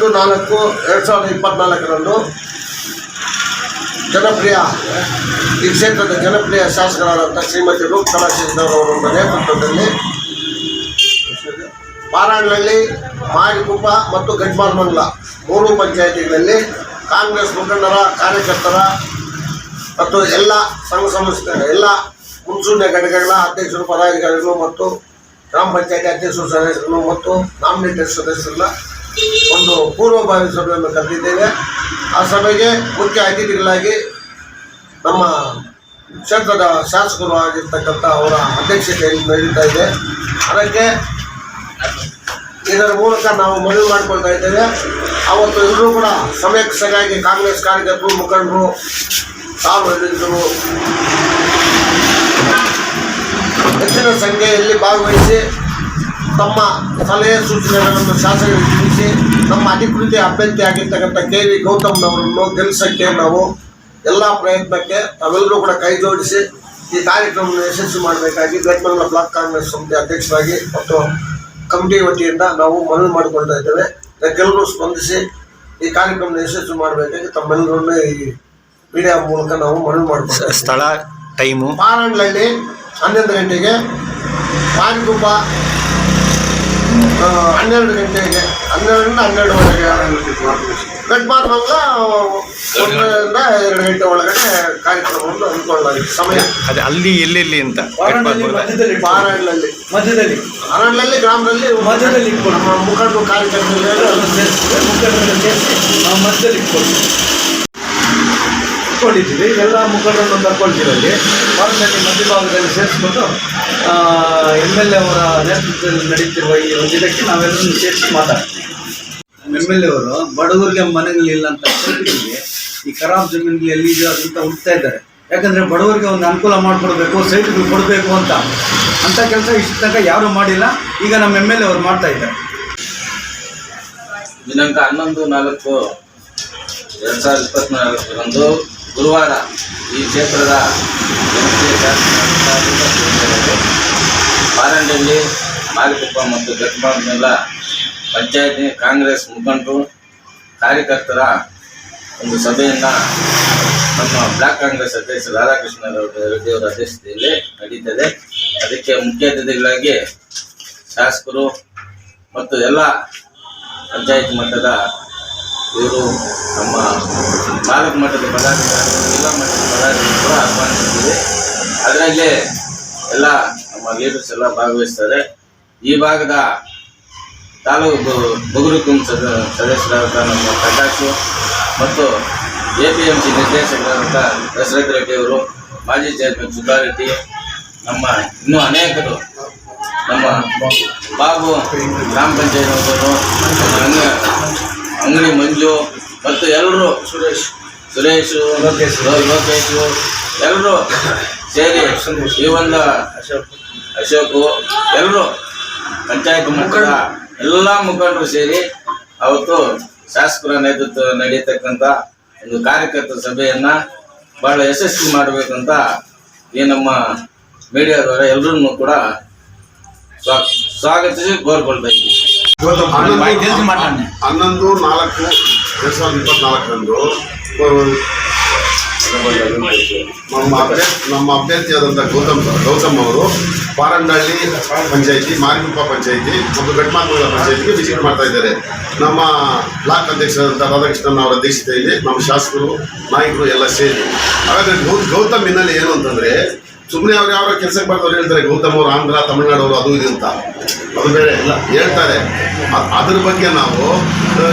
ಹನ್ನೊಂದು ನಾಲ್ಕು, ಎರಡು ಸಾವಿರದ ಇಪ್ಪತ್ನಾಲ್ಕರಂದು ಜನಪ್ರಿಯ ಈ ಕ್ಷೇತ್ರದ ಜನಪ್ರಿಯ ಶಾಸಕರಾದಂಥ ಶ್ರೀಮತಿ ರೂಪಕಲಾ ಶಶಿಧರವರ ನೇತೃತ್ವದಲ್ಲಿ ಪಾರಾಣಹಳ್ಳಿ ಮತ್ತು ಮತ್ತು ಗಡ್ಮಾರ್ಮಂಗ್ಲ ಮೂರು ಪಂಚಾಯಿತಿಗಳಲ್ಲಿ ಕಾಂಗ್ರೆಸ್ ಮುಖಂಡರ, ಕಾರ್ಯಕರ್ತರ ಮತ್ತು ಎಲ್ಲ ಸಂಘ ಸಂಸ್ಥೆ ಎಲ್ಲ ಮುನ್ಸೂಚನೆ ಘಟಕಗಳ ಅಧ್ಯಕ್ಷರು, ಪದಾಧಿಕಾರಿಗಳು ಮತ್ತು ಗ್ರಾಮ ಪಂಚಾಯತಿ ಅಧ್ಯಕ್ಷರು, ಸದಸ್ಯರು ಮತ್ತು ನಾಮಿನೇಟೆಡ್ ಸದಸ್ಯರನ್ನ ಒಂದು ಪೂರ್ವಭಾವಿ ಸಭೆಯನ್ನು ಕರೆದಿದ್ದೇವೆ ಆ ಸಭೆಗೆ ಮುಖ್ಯ ಅತಿಥಿಗಳಾಗಿ ನಮ್ಮ ಕ್ಷೇತ್ರದ ಶಾಸಕರು ಆಗಿರ್ತಕ್ಕಂಥ ಅವರ ಅಧ್ಯಕ್ಷತೆಯಲ್ಲಿ ನಡೀತಾ ಇದೆ. ಅದಕ್ಕೆ ಇದರ ಮೂಲಕ ನಾವು ಮನವಿ ಮಾಡಿಕೊಳ್ತಾ ಇದ್ದೇವೆ. ಅವತ್ತು ಎಲ್ಲರೂ ಕೂಡ ಸಮಯಕ್ಕೆ ಸರಿಯಾಗಿ ಕಾಂಗ್ರೆಸ್ ಕಾರ್ಯಕರ್ತರು, ಮುಖಂಡರು, ಸಾರ್ವಜನಿಕರು, ಹೆಚ್ಚಿನ ಸಂಖ್ಯೆಯಲ್ಲಿ ಭಾಗವಹಿಸಿ ತಮ್ಮ ಸಲಹೆ ಸೂಚನೆಗಳನ್ನು ಶಾಸಕರಿಗೆ ತಿಳಿಸಿ ನಮ್ಮ ಅಧಿಕೃತ ಅಭ್ಯರ್ಥಿ ಆಗಿರ್ತಕ್ಕಂಥ ಕೆ ವಿ ಗೌತಮ್ನವರನ್ನು ಗೆಲ್ಲಿಸೋಕ್ಕೆ ನಾವು ಎಲ್ಲ ಪ್ರಯತ್ನಕ್ಕೆ ನಾವೆಲ್ಲರೂ ಕೂಡ ಕೈ ಜೋಡಿಸಿ ಈ ಕಾರ್ಯಕ್ರಮವನ್ನು ಯಶಸ್ವಿ ಮಾಡಬೇಕಾಗಿ ಗಟ್ಮಂಗಲ ಬ್ಲಾಕ್ ಕಾಂಗ್ರೆಸ್ ಸಮಿತಿ ಅಧ್ಯಕ್ಷರಾಗಿ ಮತ್ತು ಕಮಿಟಿ ವತಿಯಿಂದ ನಾವು ಮನವಿ ಮಾಡಿಕೊಳ್ತಾ ಇದ್ದೇವೆ. ಇದಕ್ಕೆಲ್ಲರೂ ಸ್ಪಂದಿಸಿ ಈ ಕಾರ್ಯಕ್ರಮ ಯಶಸ್ವಿ ಮಾಡಬೇಕಾಗಿ ತಮ್ಮೆಲ್ಲರನ್ನು ಈ ಮೀಡಿಯಾ ಮೂಲಕ ನಾವು ಮನವಿ ಮಾಡಿಕೊಳ್ತಾ ಇದ್ದೇವೆ. ಸ್ಥಳ ಟೈಮು. ಪಾರಂಡ್ಲಲ್ಲಿ ಹನ್ನೊಂದು ಗಂಟೆಗೆ ಕಾರ್ಯಕ್ರಮ ಹನ್ನೆರಡು ಗಂಟೆಗೆ ಹನ್ನೆರಡರಿಂದ ಹನ್ನೆರಡುವರೆಗೆ ಮಾಡುವಾಗ ಒಂದರಿಂದ ಎರಡು ಗಂಟೆ ಒಳಗಡೆ ಕಾರ್ಯಕ್ರಮವನ್ನು ಹಮ್ಮಿಕೊಳ್ಳಲಾಗಿದೆ. ಸಮಯ. ಅದೇ ಅಲ್ಲಿ ಎಲ್ಲೆಲ್ಲಿ ಅಂತ ವಾರಣದಲ್ಲಿ ಮಧ್ಯದಲ್ಲಿ ಅರಣ್ಯದಲ್ಲಿ ಗ್ರಾಮದಲ್ಲಿ ಮಧ್ಯದಲ್ಲಿ ಇಟ್ಕೊಂಡು ನಮ್ಮ ಮುಖಂಡರು ಕಾರ್ಯಕರ್ತರು ಮುಖಂಡರನ್ನು ಸೇರಿಸಿ ನಾವು ಮಧ್ಯದಲ್ಲಿ ಇಟ್ಕೊಂಡು ಇಟ್ಕೊಂಡಿದ್ದೀವಿ. ಎಲ್ಲ ಮುಖಂಡರನ್ನು ತಗೊಳ್ತೀರಲ್ಲಿ ವಾರದಲ್ಲಿ ಮಧ್ಯಭಾಗದಲ್ಲಿ ಸೇರಿಸ್ಕೊಂಡು ಎಂ ಎಲ್ ಎ ಅವರ ನೇತೃತ್ವದಲ್ಲಿ ನಡೀತಿರುವ ಈ ಒಂದು ಇದಕ್ಕೆ ನಾವೆಲ್ಲರೂ ಸೇರಿಸಿ ಮಾತಾಡ್ತೀವಿ. ಎಂ ಎಲ್ ಎ ಅವರು ಬಡವರಿಗೆ ಮನೆಗಳಿಲ್ಲ ಅಂತ ಈ ಖರಾಬ್ ಜಮೀನುಗಳು ಎಲ್ಲಿದೆ ಅದಂತ ಹುಡ್ತಾ ಇದ್ದಾರೆ. ಯಾಕಂದ್ರೆ ಬಡವರಿಗೆ ಒಂದು ಅನುಕೂಲ ಮಾಡಿಕೊಡ್ಬೇಕು ಸೈಟ್ಗಳು ಕೊಡಬೇಕು ಅಂತ. ಅಂತ ಕೆಲಸ ಇಷ್ಟ ಯಾರೂ ಮಾಡಿಲ್ಲ. ಈಗ ನಮ್ಮ ಎಂ ಎಲ್ ಎ ಅವರು ಮಾಡ್ತಾ ಇದ್ದಾರೆ. ದಿನಾಂಕ ಹನ್ನೊಂದು ನಾಲ್ಕು, ಎರಡ್ ಸಾವಿರದ ಇಪ್ಪತ್ನಾಲ್ಕರಂದು ಗುರುವಾರ ಈ ಕ್ಷೇತ್ರದ ಜನಪ್ರಿಯ ಮಾರಿಕೊಪ್ಪ ಮತ್ತು ಗಟ್ಮಾಡ್ನೆಲ್ಲ ಪಂಚಾಯತಿ ಕಾಂಗ್ರೆಸ್ ಮುಖಂಡರು, ಕಾರ್ಯಕರ್ತರ ಒಂದು ಸಭೆಯನ್ನು ನಮ್ಮ ಬ್ಲಾಕ್ ಕಾಂಗ್ರೆಸ್ ಅಧ್ಯಕ್ಷ ರಾಧಾಕೃಷ್ಣ ರೆಡ್ಡಿಯವರ ಅಧ್ಯಕ್ಷತೆಯಲ್ಲಿ ನಡೀತದೆ. ಅದಕ್ಕೆ ಮುಖ್ಯ ಅತಿಥಿಗಳಾಗಿ ಶಾಸಕರು ಮತ್ತು ಎಲ್ಲ ಪಂಚಾಯತ್ ಮಟ್ಟದ ಇವರು ನಮ್ಮ ಭಾರತ ಮಟ್ಟದ ಪದಾಧಿಕಾರಿಗಳು, ಜಿಲ್ಲಾ ಮಟ್ಟದ ಪದಾಧಿಕಾರಿಗಳು ಕೂಡ ಆಹ್ವಾನಿಸಿದ್ದೀವಿ. ಅದರಲ್ಲಿ ಎಲ್ಲ ನಮ್ಮ ಲೀಡರ್ಸ್ ಎಲ್ಲ ಭಾಗವಹಿಸ್ತಾರೆ. ಈ ಭಾಗದ ತಾಲೂಕು ಬುಗುರುಕುಂ ಸದ, ಸದಸ್ಯರಾದಂಥ ನಮ್ಮ ಪ್ರಕಾಶು ಮತ್ತು ಎ ಪಿ ಎಂ ಸಿ ನಿರ್ದೇಶಕರಾದಂಥ ದಶರಥ ರೆಡ್ಡಿ ಅವರು, ಮಾಜಿ ಚೇರ್ಮನ್ ಸುಧಾರೆಡ್ಡಿ ನಮ್ಮ ಇನ್ನೂ ಅನೇಕರು, ನಮ್ಮ ಬಾಬು ಗ್ರಾಮ ಪಂಚಾಯತ್ ಅವರು ಅಂಗಡಿ ಮಂಜು ಮತ್ತು ಎಲ್ಲರೂ ಸುರೇಶ್ ಸುರೇಶ್, ಲೋಕೇಶ್, ಲೋಕೇಶು ಎಲ್ಲರೂ ಸೇರಿ ಶ್ರೀವಂದ ಅಶೋಕ್, ಅಶೋಕು ಎಲ್ಲರೂ ಪಂಚಾಯತ್ ಮುಖಂಡ, ಎಲ್ಲ ಮುಖಂಡರು ಸೇರಿ ಅವತ್ತು ಶಾಸಕರ ನೇತೃತ್ವ ನಡೆಯತಕ್ಕಂಥ ಒಂದು ಕಾರ್ಯಕರ್ತರ ಸಭೆಯನ್ನು ಬಹಳ ಯಶಸ್ವಿ ಮಾಡಬೇಕಂತ ಈ ನಮ್ಮ ಮೀಡಿಯಾದವರ ಎಲ್ಲರನ್ನೂ ಕೂಡ ಸ್ವಾ- ಸ್ವಾಗತಿಸಿ ಕೋರ್ಕೊಳ್ತಾ ಇದ್ದೀವಿ. ಹನ್ನೊಂದು ಹನ್ನೊಂದು ನಾಲ್ಕು ಎರಡು ಸಾವಿರದ ಇಪ್ಪತ್ನಾಲ್ಕರಂದು ನಮ್ಮ ಅಭ್ಯರ್ಥಿ ನಮ್ಮ ಅಭ್ಯರ್ಥಿಯಾದಂಥ ಗೌತಮ್ ಗೌತಮ್ ಅವರು ಪಾರಂಡಹಳ್ಳಿ ಪಂಚಾಯಿತಿ ಮಾರಿಗುಪ್ಪ ಪಂಚಾಯಿತಿ ಮತ್ತು ಗಟ್ಮಾತ್ಮಗಳ ಪಂಚಾಯಿತಿಗೆ ವಿಸಿಟ್ ಮಾಡ್ತಾ ಇದ್ದಾರೆ. ನಮ್ಮ ಬ್ಲಾಕ್ ಅಧ್ಯಕ್ಷರಾದಂಥ ರಾಧಾಕೃಷ್ಣನ್ ಅವರ ಅಧ್ಯಕ್ಷತೆಯಲ್ಲಿ ನಮ್ಮ ಶಾಸಕರು ನಾಯಕರು ಎಲ್ಲ ಸೇರಿ. ಹಾಗಾದರೆ ಗೌತಮ್ ಹಿನ್ನೆಲೆ ಏನು ಅಂತಂದ್ರೆ ಸುಮ್ಮನೆ ಅವ್ರು ಯಾವ ಕೆಲಸಕ್ಕೆ ಅವ್ರು ಹೇಳ್ತಾರೆ, ಗೌತಮ್ ಅವರು ಆಂಧ್ರ, ತಮಿಳ್ನಾಡು ಅದು ಇದು ಅಂತ. ಅದು ಬೇರೆ ಇಲ್ಲ, ಹೇಳ್ತಾರೆ. ಅದ್ರ ಬಗ್ಗೆ ನಾವು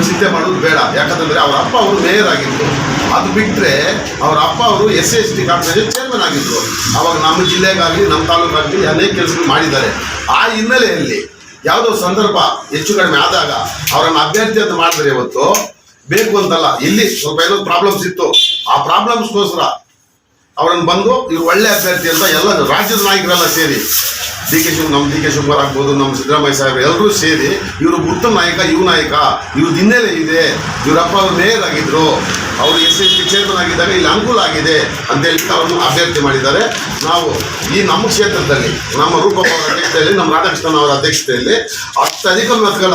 ಚಿಂತೆ ಮಾಡೋದು ಬೇಡ. ಯಾಕಂತಂದ್ರೆ ಅವ್ರ ಅಪ್ಪ ಅವರು ಮೇಯರ್ ಆಗಿದ್ರು. ಅದು ಬಿಟ್ಟರೆ ಅವ್ರ ಅಪ್ಪ ಅವರು S S T corporation chairman ಆಗಿದ್ರು. ಅವಾಗ ನಮ್ಮ ಜಿಲ್ಲೆಗಾಗಲಿ, ನಮ್ಮ ತಾಲೂಕಾಗಲಿ ಅನೇಕ ಕೆಲಸಗಳು ಮಾಡಿದ್ದಾರೆ. ಆ ಹಿನ್ನೆಲೆಯಲ್ಲಿ ಯಾವುದೋ ಸಂದರ್ಭ ಹೆಚ್ಚು ಕಡಿಮೆ ಆದಾಗ ಅವರನ್ನು ಅಭ್ಯರ್ಥಿ ಅಂತ ಮಾಡಿದ್ರೆ ಇವತ್ತು ಬೇಕು ಅಂತಲ್ಲ. ಇಲ್ಲಿ ಸ್ವಲ್ಪ ಏನೋ ಪ್ರಾಬ್ಲಮ್ಸ್ ಇತ್ತು. ಆ ಪ್ರಾಬ್ಲಮ್ಸ್ಗೋಸ್ಕರ ಅವರನ್ನು ಬಂದು ಇವ್ರು ಒಳ್ಳೆ ಅಭ್ಯರ್ಥಿ ಅಂತ ಎಲ್ಲ ರಾಜ್ಯದ ನಾಯಕರೆಲ್ಲ ಸೇರಿ ಡಿ ಕೆ ಶಿವ್ ನಮ್ಮ ಡಿ ಕೆ ಶಿವಕುಮಾರ್ ಆಗ್ಬೋದು ನಮ್ಮ ಸಿದ್ದರಾಮಯ್ಯ ಸಾಹೇಬರು ಎಲ್ಲರೂ ಸೇರಿ ಇವರು ಉತ್ತಮ ನಾಯಕ ಇವ್ ನಾಯಕ, ಇವ್ರ ಹಿನ್ನೆಲೆ ಇದೆ, ಇವರಪ್ಪ ಅವರು ಮೇಯರ್ ಆಗಿದ್ರು, ಅವರು ಎಸ್ ಎಸ್ ಟಿ ಚೇರ್ಮನ್ ಆಗಿದ್ದಾಗ ಇಲ್ಲಿ ಅನುಕೂಲ ಆಗಿದೆ ಅಂತ ಹೇಳ್ಬಿಟ್ಟು ಅವರನ್ನು ಅಭ್ಯರ್ಥಿ ಮಾಡಿದ್ದಾರೆ. ನಾವು ಈ ನಮ್ಮ ಕ್ಷೇತ್ರದಲ್ಲಿ, ನಮ್ಮ ರೂಪಪ್ಪ ಅವರ ಅಧ್ಯಕ್ಷತೆಯಲ್ಲಿ, ನಮ್ಮ ರಾಧಾಕೃಷ್ಣನ್ ಅವರ ಅಧ್ಯಕ್ಷತೆಯಲ್ಲಿ ಅತ್ಯಧಿಕ ಮತಗಳ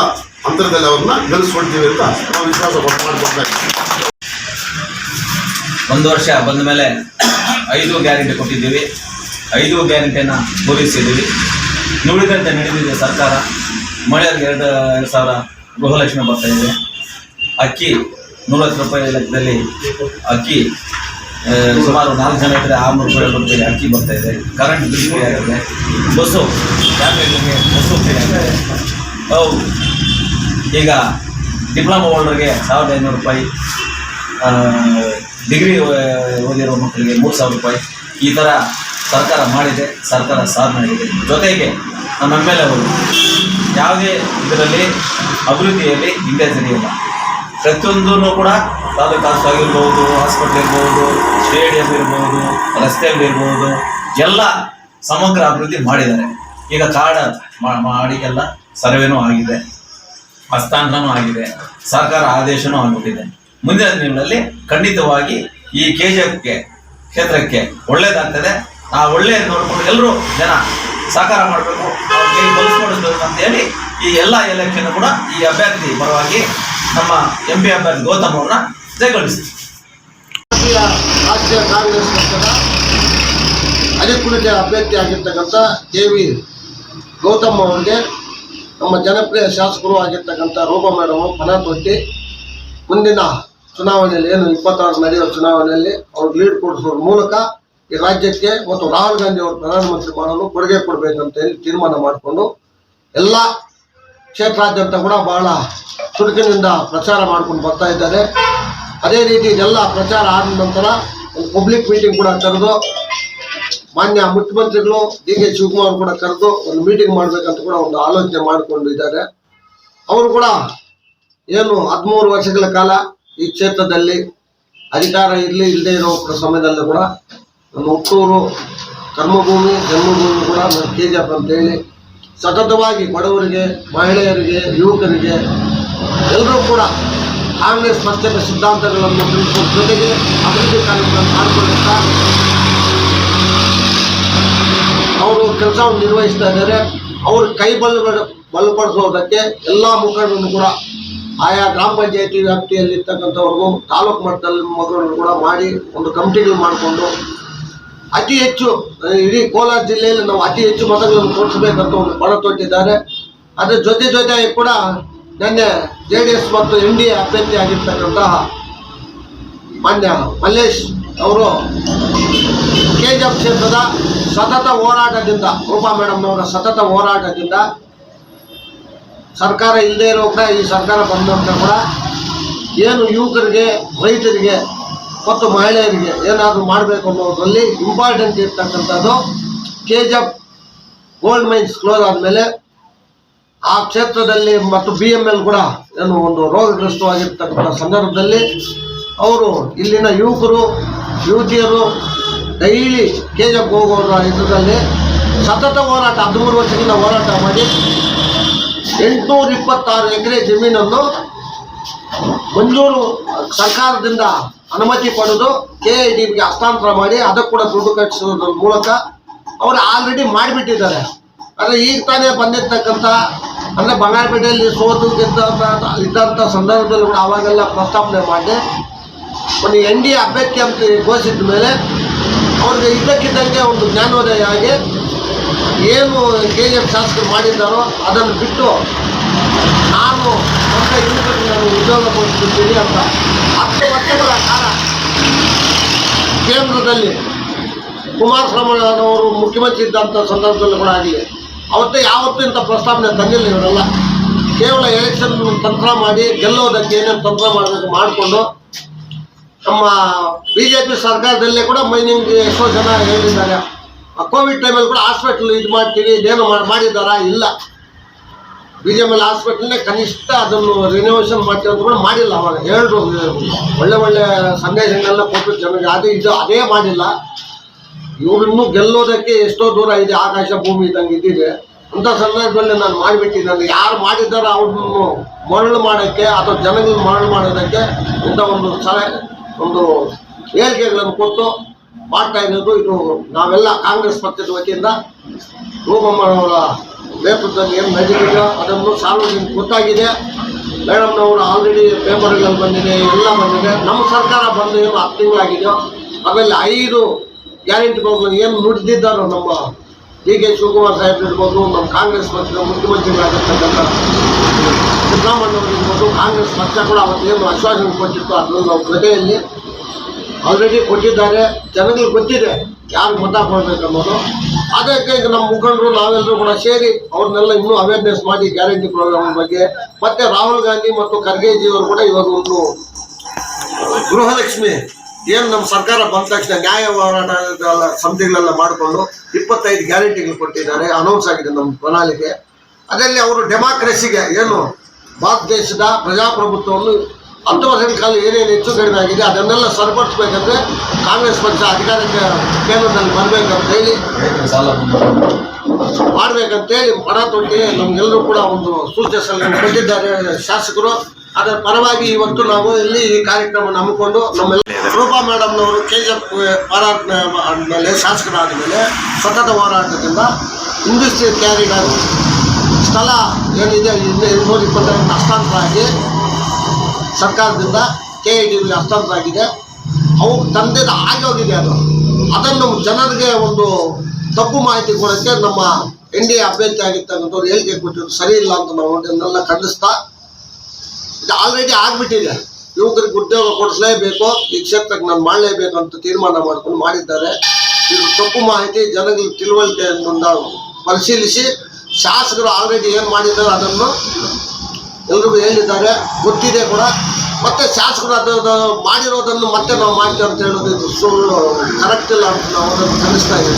ಅಂತರದಲ್ಲಿ ಅವ್ರನ್ನ ಗೆಲ್ಲಿಸ್ಕೊಡ್ತೀವಿ ಅಂತ ನಾವು ವಿಶ್ವಾಸ ಮಾಡ್ಕೊಡ್ತಾ ಒಂದು ವರ್ಷ ಬಂದ ಮೇಲೆ ಐದು ಗ್ಯಾರಂಟಿ ಕೊಟ್ಟಿದ್ದೀವಿ. ಐದು ಗ್ಯಾರಂಟಿಯನ್ನು ಪೂರೈಸಿದ್ದೀವಿ ನುಡಿದಂತೆ ನಡೆದಿದೆ ಸರ್ಕಾರ. ಮಹಿಳೆಯರಿಗೆ ಎರಡು ಎರಡು ಸಾವಿರ ಗೃಹಲಕ್ಷ್ಮಿ ಬರ್ತಾ ಇದೆ. ಅಕ್ಕಿ ನೂರತ್ತು ರೂಪಾಯಿ ಲೆಕ್ಕದಲ್ಲಿ ಅಕ್ಕಿ ಸುಮಾರು ನಾಲ್ಕು ಜನ ಇದ್ದರೆ ಆರುನೂರು ರೂಪಾಯಿ ರೂಪಾಯಿ ಅಕ್ಕಿ ಬರ್ತಾ ಇದೆ. ಕರೆಂಟ್ ಬಿಲ್ ಫ್ರೀ ಆಗಿದೆ. ಬಸ್ಸು ಫ್ಯಾಮಿಲಿಗೆ ಬಸ್ಸು ಫ್ರೀ ಆಗಿದೆ. ಈಗ ಡಿಪ್ಲೊಮಾ ಹೋಲ್ಡರ್ಗೆ ಸಾವಿರದ ಐನೂರು ರೂಪಾಯಿ ಡಿಗ್ರಿ ಓದಿರೋ ಮಕ್ಕಳಿಗೆ ಮೂರು ಸಾವಿರ ರೂಪಾಯಿ ಈ ಥರ ಸರ್ಕಾರ ಮಾಡಿದೆ, ಸರ್ಕಾರ ಸಾಧನೆ ಆಗಿದೆ. ಜೊತೆಗೆ ನಮ್ಮ ಎಂ ಎಲ್ ಅವರು ಯಾವುದೇ ಇದರಲ್ಲಿ ಅಭಿವೃದ್ಧಿಯಲ್ಲಿ ಹಿಂದೆ ಸರಿಯಿಲ್ಲ ಪ್ರತಿಯೊಂದೂ ಕೂಡ ತಾಲೂಕು ಆಗಿರ್ಬೋದು ಹಾಸ್ಪಿಟ್ಲ್ ಇರ್ಬೋದು ಸ್ಟೇಡಿಯಂ ಇರ್ಬೋದು ರಸ್ತೆಗಳಿರ್ಬೋದು ಎಲ್ಲ ಸಮಗ್ರ ಅಭಿವೃದ್ಧಿ ಮಾಡಿದ್ದಾರೆ. ಈಗ ಕಾರ್ಡ್ ಮಾಡಿ ಎಲ್ಲ ಸರ್ವೇನೂ ಆಗಿದೆ, ಹಸ್ತಾಂತರನೂ ಆಗಿದೆ, ಸರ್ಕಾರ ಆದೇಶನೂ ಆಗಿಬಿಟ್ಟಿದೆ. ಮುಂದಿನ ದಿನಗಳಲ್ಲಿ ಖಂಡಿತವಾಗಿ ಈ ಕೆ ಜಿ ಎಫ್ಗೆ ಕ್ಷೇತ್ರಕ್ಕೆ ಒಳ್ಳೇದಾಗ್ತದೆ. ಆ ಒಳ್ಳೆಯ ನೋಡಿಕೊಂಡು ಎಲ್ಲರೂ ಜನ ಸಹಕಾರ ಮಾಡಬೇಕು, ಅವ್ರಿಗೆ ಬಲಿಸ್ಕೊಡಿಸ್ಬೇಕು ಅಂತ ಹೇಳಿ ಈ ಎಲ್ಲ ಎಲೆಕ್ಷನ್ ಕೂಡ ಈ ಅಭ್ಯರ್ಥಿ ಪರವಾಗಿ ನಮ್ಮ ಎಂ ಪಿ ಅಭ್ಯರ್ಥಿ ಗೌತಮ್ ಅವ್ರನ್ನ ಜಯಗಳಿಸ್ತೀವಿ ರಾಜ್ಯ ಕಾಂಗ್ರೆಸ್ ಪಕ್ಷದ ಅಧಿಕೃತ ಅಭ್ಯರ್ಥಿ ಆಗಿರ್ತಕ್ಕಂಥ ಕೆ ವಿ ಗೌತಮ್ ಅವರಿಗೆ ನಮ್ಮ ಜನಪ್ರಿಯ ಶಾಸಕರು ಆಗಿರ್ತಕ್ಕಂಥ ರೂಪ ಮೇಡಮ್ ಪನ ತೊಟ್ಟಿ, ಮುಂದಿನ ಚುನಾವಣೆಯಲ್ಲಿ ಏನು ಇಪ್ಪತ್ತಾರು ನಡೆಯುವ ಚುನಾವಣೆಯಲ್ಲಿ ಅವ್ರು ಲೀಡ್ ಕೊಡಿಸೋದ್ರ ಮೂಲಕ ಈ ರಾಜ್ಯಕ್ಕೆ ಮತ್ತು ರಾಹುಲ್ ಗಾಂಧಿ ಅವರು ಪ್ರಧಾನಮಂತ್ರಿ ಮಾಡಲು ಕೊಡುಗೆ ಕೊಡಬೇಕಂತ ಹೇಳಿ ತೀರ್ಮಾನ ಮಾಡಿಕೊಂಡು ಎಲ್ಲ ಕ್ಷೇತ್ರಾದ್ಯಂತ ಕೂಡ ಬಹಳ ಚುರುಕಿನಿಂದ ಪ್ರಚಾರ ಮಾಡ್ಕೊಂಡು ಬರ್ತಾ ಇದ್ದಾರೆ. ಅದೇ ರೀತಿ ಇದೆಲ್ಲ ಪ್ರಚಾರ ಆದ ನಂತರ ಒಂದು ಪಬ್ಲಿಕ್ ಮೀಟಿಂಗ್ ಕೂಡ ಕರೆದು ಮಾನ್ಯ ಮುಖ್ಯಮಂತ್ರಿಗಳು ಡಿ ಕೆ ಶಿವಕುಮಾರ್ ಕೂಡ ಕರೆದು ಒಂದು ಮೀಟಿಂಗ್ ಮಾಡಬೇಕಂತ ಕೂಡ ಒಂದು ಆಲೋಚನೆ ಮಾಡಿಕೊಂಡಿದ್ದಾರೆ. ಅವರು ಕೂಡ ಏನು ಹದಿಮೂರು ವರ್ಷಗಳ ಕಾಲ ಈ ಕ್ಷೇತ್ರದಲ್ಲಿ ಅಧಿಕಾರ ಇರಲಿ ಇಲ್ಲದೆ ಇರೋ ಸಮಯದಲ್ಲೂ ಕೂಡ ನಮ್ಮ ಹುಟ್ಟೂರು ಕರ್ಮಭೂಮಿ, ಜನ್ಮಭೂಮಿ ಕೂಡ ಕೆ ಜಿ ಎಫ್ ಅಂತೇಳಿ ಸತತವಾಗಿ ಬಡವರಿಗೆ, ಮಹಿಳೆಯರಿಗೆ, ಯುವಕರಿಗೆ ಎಲ್ಲರೂ ಕೂಡ ಕಾಂಗ್ರೆಸ್ ಪಕ್ಷದ ಸಿದ್ಧಾಂತಗಳನ್ನು ತಿಳಿಸುವ ಜೊತೆಗೆ ಅಭಿವೃದ್ಧಿ ಕಾರ್ಯಕ್ರಮ ಮಾಡಿಕೊಳ್ಳುತ್ತಾ ಅವರು ಕೆಲಸವನ್ನು ನಿರ್ವಹಿಸ್ತಾ ಇದ್ದಾರೆ. ಅವ್ರ ಕೈ ಬಲ ಬಲಪಡಿಸೋದಕ್ಕೆ ಎಲ್ಲ ಮುಖಂಡರನ್ನು ಕೂಡ ಆಯಾ ಗ್ರಾಮ ಪಂಚಾಯತಿ ವ್ಯಾಪ್ತಿಯಲ್ಲಿ ಇರ್ತಕ್ಕಂಥವ್ರಿಗೂ ತಾಲೂಕು ಮಟ್ಟದಲ್ಲಿ ಮೊದಲು ಕೂಡ ಮಾಡಿ ಒಂದು ಕಮಿಟಿಗಳು ಮಾಡಿಕೊಂಡು ಅತಿ ಹೆಚ್ಚು ಇಡೀ ಕೋಲಾರ ಜಿಲ್ಲೆಯಲ್ಲಿ ನಾವು ಅತಿ ಹೆಚ್ಚು ಮತಗಳನ್ನು ತೋರಿಸಬೇಕಂತ ಒಂದು ಪಣ ತೊಟ್ಟಿದ್ದಾರೆ. ಅದರ ಜೊತೆ ಜೊತೆಯಾಗಿ ಕೂಡ ನಿನ್ನೆ ಜೆ ಡಿ ಎಸ್ ಮತ್ತು ಎನ್ ಡಿ ಎ ಅಭ್ಯರ್ಥಿ ಆಗಿರ್ತಕ್ಕಂತಹ ಮಾನ್ಯ ಮಲ್ಲೇಶ್ ಅವರು ಕೆ ಜಿ ಕ್ಷೇತ್ರದ ಸತತ ಹೋರಾಟದಿಂದ, ರೂಪಾ ಮೇಡಮ್ನವರ ಸತತ ಹೋರಾಟದಿಂದ ಸರ್ಕಾರ ಇಲ್ಲದೆ ಇರೋ ಕೂಡ ಈ ಸರ್ಕಾರ ಬಂದಂತ ಕೂಡ ಏನು ಯುವಕರಿಗೆ, ರೈತರಿಗೆ ಮತ್ತು ಮಹಿಳೆಯರಿಗೆ ಏನಾದರೂ ಮಾಡಬೇಕು ಅನ್ನೋದ್ರಲ್ಲಿ ಇಂಪಾರ್ಟೆಂಟ್ ಇರ್ತಕ್ಕಂಥದ್ದು K G F gold mines close ಆದಮೇಲೆ ಆ ಕ್ಷೇತ್ರದಲ್ಲಿ ಮತ್ತು ಬಿ ಎಂ ಎಲ್ ಕೂಡ ಏನು ಒಂದು ರೋಗಗ್ರಸ್ತವಾಗಿರ್ತಕ್ಕಂಥ ಸಂದರ್ಭದಲ್ಲಿ ಅವರು ಇಲ್ಲಿನ ಯುವಕರು, ಯುವತಿಯರು ಡೈಲಿ ಕೆ ಜಿ ಎಫ್ ಹೋಗೋರ ಇದರಲ್ಲಿ ಸತತ ಹೋರಾಟ, ಹದಿಮೂರು ವರ್ಷದಿಂದ ಹೋರಾಟ ಮಾಡಿ ಎಂಟುನೂರ ಇಪ್ಪತ್ತಾರು ಎಕರೆ ಜಮೀನನ್ನು ಮಂಜೂರು ಸರ್ಕಾರದಿಂದ ಅನುಮತಿ ಪಡೆದು ಕೆ ಐ ಡಿಗೆ ಹಸ್ತಾಂತರ ಮಾಡಿ ಅದಕ್ಕೆ ಕೂಡ ದುಡ್ಡು ಕಟ್ಟಿಸೋದ್ರ ಮೂಲಕ ಅವರು ಆಲ್ರೆಡಿ ಮಾಡಿಬಿಟ್ಟಿದ್ದಾರೆ. ಆದರೆ ಈಗ ತಾನೇ ಬಂದಿರ್ತಕ್ಕಂಥ, ಅಂದರೆ ಬಂಗಾರಪೇಟೆಯಲ್ಲಿ ಸೋತು ಗೆದ್ದಂಥ ಇದ್ದಂಥ ಸಂದರ್ಭದಲ್ಲಿ ಕೂಡ ಅವಾಗೆಲ್ಲ ಪ್ರಸ್ತಾಪನೆ ಮಾಡಿ, ಒಂದು ಎನ್ ಡಿ ಅಭ್ಯರ್ಥಿ ಅಂತ ಘೋಷಿಸಿದ ಮೇಲೆ ಅವ್ರಿಗೆ ಇದ್ದಕ್ಕಿದ್ದಂಗೆ ಒಂದು ಜ್ಞಾನೋದಯ ಆಗಿ ಏನು ಕೆ ಎಫ್ ಶಾಸಕರು ಮಾಡಿದ್ದಾರೋ ಅದನ್ನು ಬಿಟ್ಟು ನಾನು ಸ್ವಂತ ಯುವಕರಿಗೆ ನಾನು ಉದ್ಯೋಗ ಕೊಡ್ತಿದ್ದೀನಿ ಅಂತ ಹತ್ತು ವರ್ಷಗಳ ಕಾಲ ಕೇಂದ್ರದಲ್ಲಿ ಕುಮಾರಸ್ವಾಮಿಯವರು ಮುಖ್ಯಮಂತ್ರಿ ಇದ್ದಂಥ ಸಂದರ್ಭದಲ್ಲಿ ಕೂಡ ಆಗಲಿ, ಅವತ್ತೇ ಯಾವತ್ತೂ ಇಂಥ ಪ್ರಸ್ತಾವನೆ ತಂದಿಲ್ಲ ಇವರೆಲ್ಲ. ಕೇವಲ ಎಲೆಕ್ಷನ್ ತಂತ್ರ ಮಾಡಿ ಗೆಲ್ಲೋದಕ್ಕೆ ಏನೇನು ತಂತ್ರ ಮಾಡಬೇಕು ಮಾಡಿಕೊಂಡು ನಮ್ಮ ಬಿ ಜೆ ಪಿ ಸರ್ಕಾರದಲ್ಲೇ ಕೂಡ ಮೈನಿಂಗ್ ಎಷ್ಟೋ ಜನ ಹೇಳಿದ್ದಾರೆ. ಕೋವಿಡ್ ಟೈಮಲ್ಲಿ ಕೂಡ ಹಾಸ್ಪಿಟ್ಲ್ ಇದು ಮಾಡ್ತೀವಿ, ಇದೇನು ಮಾಡಿ ಮಾಡಿದ್ದಾರಾ? ಇಲ್ಲ. ಬಿ ಜೆ ಎಲ್ ಹಾಸ್ಪಿಟಲ್ನೇ ಕನಿಷ್ಠ ಅದನ್ನು ರಿನೋವೇಷನ್ ಮಾಡ್ತೀವಿ ಅಂತ ಕೂಡ ಮಾಡಿಲ್ಲ ಅವಾಗ. ಹೇಳಿದ್ರು, ಒಳ್ಳೆ ಒಳ್ಳೆ ಸಂದೇಶಗಳನ್ನೆಲ್ಲ ಕೊಟ್ಟು ಜನರಿಗೆ. ಅದು ಇದು, ಅದೇ ಮಾಡಿಲ್ಲ. ಇವ್ರನ್ನೂ ಗೆಲ್ಲೋದಕ್ಕೆ ಎಷ್ಟೋ ದೂರ ಇದೆ, ಆಕಾಶ ಭೂಮಿ ಇದ್ದಂಗೆ ಇದ್ದಿದೆ. ಅಂಥ ಸಂದರ್ಭದಲ್ಲಿ ನಾನು ಮಾಡಿಬಿಟ್ಟಿದ್ದೇನೆ ಯಾರು ಮಾಡಿದ್ದಾರೆ ಅವ್ರನ್ನು ಮರಳು ಮಾಡೋಕ್ಕೆ ಅಥವಾ ಜನಗಳನ್ನ ಮರಳು ಮಾಡೋದಕ್ಕೆ ಇಂಥ ಒಂದು ಸಲಹೆ, ಒಂದು ಹೇಳಿಕೆಗಳನ್ನು ಕೊಟ್ಟು ಮಾಡ್ತಾ ಇರೋದು ಇದು ನಾವೆಲ್ಲ ಕಾಂಗ್ರೆಸ್ ಪಕ್ಷದ ವತಿಯಿಂದ ರೂಪಮ್ಮನವರ ನೇತೃತ್ವದಲ್ಲಿ ಏನು ನಡೀತಿದೆಯೋ ಅದನ್ನು ಸಾರ್ವಜನಿಕ ಗೊತ್ತಾಗಿದೆ. ಮೇಡಮ್ನವರು ಆಲ್ರೆಡಿ ಪೇಪರ್ಗಳಲ್ಲಿ ಬಂದಿದೆ, ಎಲ್ಲ ಬಂದಿದೆ. ನಮ್ಮ ಸರ್ಕಾರ ಬಂದು ಏನು ಹತ್ತು ತಿಂಗಳಾಗಿದೆಯೋ ಆಮೇಲೆ ಐದು ಗ್ಯಾರಂಟಿಗಳು ಏನು ನುಡಿದಿದ್ದಾರೋ ನಮ್ಮ ಡಿ ಕೆ ಶಿವಕುಮಾರ್ ಸಾಹೇಬ್ ಇರ್ಬೋದು, ನಮ್ಮ ಕಾಂಗ್ರೆಸ್ ಪಕ್ಷದ ಮುಖ್ಯಮಂತ್ರಿಗಳಾಗಿರ್ತಕ್ಕಂಥ ಸಿದ್ದರಾಮಯ್ಯವರು ಇರ್ಬೋದು, ಕಾಂಗ್ರೆಸ್ ಪಕ್ಷ ಕೂಡ ಅವತ್ತೇನು ಆಶ್ವಾಸನೆ ಕೊಟ್ಟಿತ್ತು ಅದನ್ನು ನಾವು ಜೊತೆಯಲ್ಲಿ ಆಲ್ರೆಡಿ ಕೊಟ್ಟಿದ್ದಾರೆ ಜನಗಳು ಗೊತ್ತಿದೆ ಯಾರು ಮತ ಕೊಡ್ಬೇಕು ಅನ್ನೋದು ಅದಕ್ಕೆ ಈಗ ನಮ್ಮ ಮುಖಂಡರು ನಾವೆಲ್ಲರೂ ಕೂಡ ಸೇರಿ ಅವ್ರನ್ನೆಲ್ಲ ಇನ್ನೂ ಅವೇರ್ನೆಸ್ ಮಾಡಿ ಗ್ಯಾರಂಟಿ ಪ್ರೋಗ್ರಾಮ್ ಬಗ್ಗೆ, ಮತ್ತೆ ರಾಹುಲ್ ಗಾಂಧಿ ಮತ್ತು ಖರ್ಗೆಜಿಯವರು ಕೂಡ ಇವಾಗ ಒಂದು ಗೃಹಲಕ್ಷ್ಮಿ ಏನು ನಮ್ಮ ಸರ್ಕಾರ ಬಂದ ತಕ್ಷಣ ನ್ಯಾಯ ಹೋರಾಟ ಸಮಿತಿಗಳೆಲ್ಲ ಮಾಡಿಕೊಂಡು ಇಪ್ಪತ್ತೈದು ಗ್ಯಾರಂಟಿಗಳು ಕೊಟ್ಟಿದ್ದಾರೆ ಅನೌನ್ಸ್ ಆಗಿದೆ ನಮ್ಮ ಪ್ರಣಾಳಿಕೆ. ಅದರಲ್ಲಿ ಅವರು ಡೆಮಾಕ್ರೆಸಿಗೆ ಏನು ಭಾರತ ದೇಶದ ಪ್ರಜಾಪ್ರಭುತ್ವವನ್ನು ಹತ್ತು ವರ್ಷದ ಕಾಲ ಏನೇನು ಹೆಚ್ಚು ಕಡಿಮೆ ಆಗಿದೆ, ಅದನ್ನೆಲ್ಲ ಸರಿಪಡಿಸ್ಬೇಕಂದ್ರೆ ಕಾಂಗ್ರೆಸ್ ಪಕ್ಷ ಅಧಿಕಾರಕ್ಕೆ ಕೇಂದ್ರದಲ್ಲಿ ಬರಬೇಕಂತ ಹೇಳಿ ರೈತರ ಸಾಲ ಮನ್ನಾ ಮಾಡ್ಬೇಕಂತೇಳಿ ಪಣ ತೊಟ್ಟಿ ನಮ್ಗೆಲ್ಲರೂ ಕೂಡ ಒಂದು ಸೂಚನೆ ಕೊಟ್ಟಿದ್ದಾರೆ ಶಾಸಕರು. ಅದರ ಪರವಾಗಿ ಇವತ್ತು ನಾವು ಇಲ್ಲಿ ಈ ಕಾರ್ಯಕ್ರಮ ಹಮ್ಮಿಕೊಂಡು ನಮ್ಮೆಲ್ಲ ರೂಪಾ ಮೇಡಮ್ನವರು ಕೆ ಜಿ ಎಫ್ ಹೋರಾಟ ಆದಮೇಲೆ ಶಾಸಕರಾದ ಮೇಲೆ ಸತತ ಹೋರಾಟದಿಂದ ಇಂಡಸ್ಟ್ರಿಯಲ್ ಕ್ಯಾರಿಡರ್ ಸ್ಥಳ ಏನಿದೆ, ಇಲ್ಲಿ ಇನ್ನೂರ ಇಪ್ಪತ್ತೈದು ಹಸ್ತಾಂತರ ಆಗಿ ಸರ್ಕಾರದಿಂದ ಕೆ ಐ ಡಿಗೆ ಹಸ್ತಾಂತರ ಆಗಿದೆ ಅವು ತಂದೆದ ಆಗೋಗಿದೆ ಅದು. ಅದನ್ನು ಜನರಿಗೆ ಒಂದು ತಪ್ಪು ಮಾಹಿತಿ ಕೊಡೋಕ್ಕೆ ನಮ್ಮ ಎನ್ ಡಿ ಎ ಅಭ್ಯರ್ಥಿ ಆಗಿರ್ತಕ್ಕಂಥವ್ರು ಹೇಳಿಕೆ ಕೊಟ್ಟಿದ್ರು. ಸರಿ ಇಲ್ಲ ಅಂತ ನಾವು ಅದನ್ನೆಲ್ಲ ಖಂಡಿಸ್ತಾ, ಇದು ಆಲ್ರೆಡಿ ಆಗಿಬಿಟ್ಟಿದೆ. ಯುವಕರಿಗೆ ಉದ್ಯೋಗ ಕೊಡಿಸಲೇಬೇಕು, ಈ ಕ್ಷೇತ್ರಕ್ಕೆ ನಾನು ಮಾಡಲೇಬೇಕು ಅಂತ ತೀರ್ಮಾನ ಮಾಡ್ಕೊಂಡು ಮಾಡಿದ್ದಾರೆ. ಇದು ತಪ್ಪು ಮಾಹಿತಿ ಜನಗಳಿಗೆ ತಿಳುವಳಿಕೆಯನ್ನು ಪರಿಶೀಲಿಸಿ, ಶಾಸಕರು ಆಲ್ರೆಡಿ ಏನು ಮಾಡಿದ್ದಾರೆ ಅದನ್ನು ಎಲ್ರಿಗೂ ಹೇಳಿದ್ದಾರೆ. ಗೊತ್ತಿದೆ ಕೂಡ. ಮತ್ತೆ ಶಾಸಕರು ಅದು ಮಾಡಿರೋದನ್ನು ಮತ್ತೆ ನಾವು ಮಾಡ್ತೇವೆ ಅಂತ ಹೇಳೋದು ಸುಳ್ಳು ಕರೆಕ್ಟ್ ಇಲ್ಲ ಅಂತ ನಾವು ಅದನ್ನು ಕಲಿಸ್ತಾ ಇದ್ದೀವಿ.